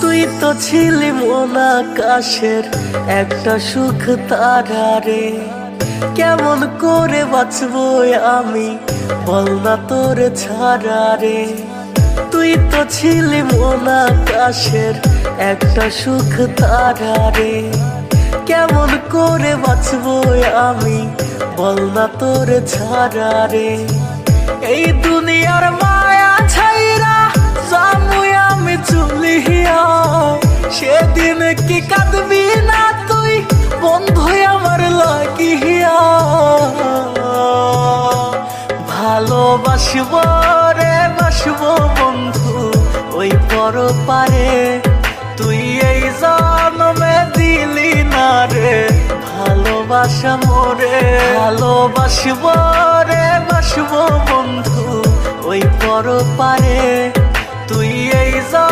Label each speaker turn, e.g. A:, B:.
A: তুই তো ছিলি মন আকাশের একটা সুখ তারা রে কেমন করে বাঁচবো আমি, বল না তোর ছাড়া রে তুই তো ছিলি মন আকাশের একটা সুখ তারা রে কেমন করে বাঁচবো আমি, বল না তোর ছাড়া রে ভালোবাসব রে, বাসব বন্ধু, ওই পর পারে তুই এই জন্মে দিলি না রে, ভালোবাসা মোরে। ভালোবাসব রে, বাসব বন্ধু, ওই পর পারে তুই এই জন্মে